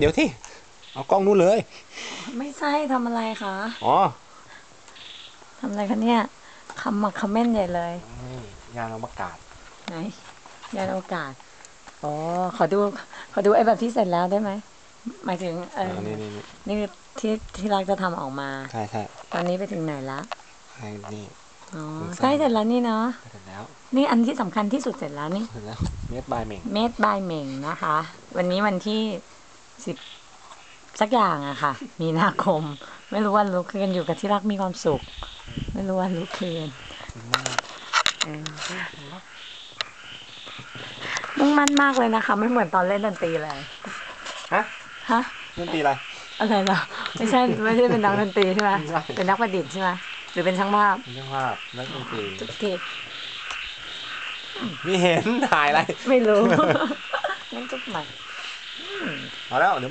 เดี๋ยวที่เอากล้องนู้นเลย ไม่ใช่ทำอะไรคะอ๋อทำอะไรคะเนี่ยคำมาคอมเมนต์ใหญ่เลยนี่ยางอวกาศไหนยานอวกาศอ๋อขอดูขอดูไอ้แบบที่เสร็จแล้วได้ไหมหมายถึงเออนี่นี่นี่นี่คือที่ที่รักจะทำออกมา ใช่ใช่ตอนนี้ไปถึงไหนละใช่นี่ อ๋อถึงสาม ใกล้เสร็จแล้วนี่เนาะเสร็จแล้วนี่อันที่สำคัญที่สุดเสร็จแล้วนี่ เสร็จแล้วเมดบายเมงเมดบายเหม่งนะคะ วันนี้วันที่ สิบสักอย่างอะค่ะ มีนาคม ไม่รู้ว่ารู้คืนอยู่กับที่รักมีความสุข ไม่รู้ว่ารู้คืนมากเออมุ่งมั่นมากเลยนะคะ ไม่เหมือนตอนเล่นดนตรีเลยฮะฮะนี่ปีอะไรอะไรเหรอไม่ใช่ไม่ใช่เป็นนักดนตรีใช่ไหมไม่ใช่เป็นนักประดิษฐ์ใช่ไหมหรือเป็นช่างภาพเป็นช่างภาพนักดนตรีทุกทีไม่เห็นถ่ายอะไร ไม่รู้งั้นจุ๊บใหม่ เอาแล้วเดี๋ยว